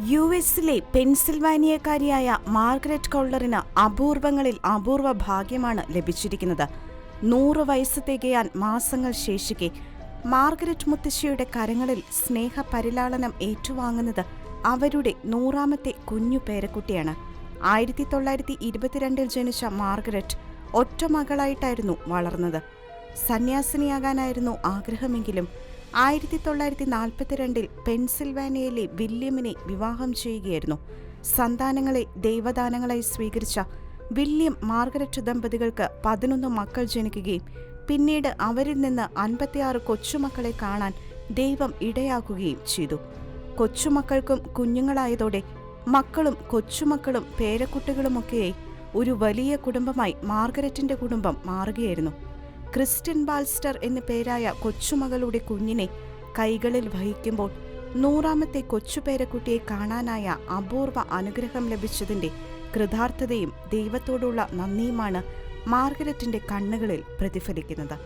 U എസിലെ പെൻസിൽവാനിയക്കാരിയായ Margaret കോൾഡറിന് അപൂർവങ്ങളിൽ അപൂർവ ഭാഗ്യമാണ് ലഭിച്ചിരിക്കുന്നത്. നൂറ് വയസ്സ് തികയാൻ മാസങ്ങൾ ശേഷിക്കെ മാർഗരറ്റ് മുത്തശ്ശിയുടെ കരങ്ങളിൽ സ്നേഹപരിലാളനം ഏറ്റുവാങ്ങുന്നത് അവരുടെ നൂറാമത്തെ കുഞ്ഞു പേരക്കുട്ടിയാണ്. ആയിരത്തി തൊള്ളായിരത്തി ഇരുപത്തിരണ്ടിൽ ജനിച്ച മാർഗരറ്റ് ഒറ്റ മകളായിട്ടായിരുന്നു വളർന്നത്. സന്യാസിനിയാകാനായിരുന്നു ആഗ്രഹമെങ്കിലും ആയിരത്തി തൊള്ളായിരത്തി നാൽപ്പത്തിരണ്ടിൽ പെൻസിൽവാനിയയിലെ വില്യമിനെ വിവാഹം ചെയ്യുകയായിരുന്നു. സന്താനങ്ങളെ ദൈവദാനങ്ങളായി സ്വീകരിച്ച വില്യം മാർഗരറ്റ് ദമ്പതികൾക്ക് പതിനൊന്ന് മക്കൾ ജനിക്കുകയും പിന്നീട് അവരിൽ നിന്ന് അൻപത്തിയാറ് കൊച്ചുമക്കളെ കാണാൻ ദൈവം ഇടയാക്കുകയും ചെയ്തു. കൊച്ചുമക്കൾക്കും കുഞ്ഞുങ്ങളായതോടെ മക്കളും കൊച്ചുമക്കളും പേരക്കുട്ടികളുമൊക്കെയായി ഒരു വലിയ കുടുംബമായി മാർഗരറ്റിന്റെ കുടുംബം മാറുകയായിരുന്നു. ക്രിസ്ത്യൻ ബാൽസ്റ്റർ എന്ന പേരായ കൊച്ചുമകളുടെ കുഞ്ഞിനെ കൈകളിൽ വഹിക്കുമ്പോൾ നൂറാമത്തെ കൊച്ചുപേരക്കുട്ടിയെ കാണാനായ അപൂർവ അനുഗ്രഹം ലഭിച്ചതിന്റെ കൃതാർത്ഥതയും ദൈവത്തോടുള്ള നന്ദിയുമാണ് മാർഗരറ്റിന്റെ കണ്ണുകളിൽ പ്രതിഫലിക്കുന്നത്.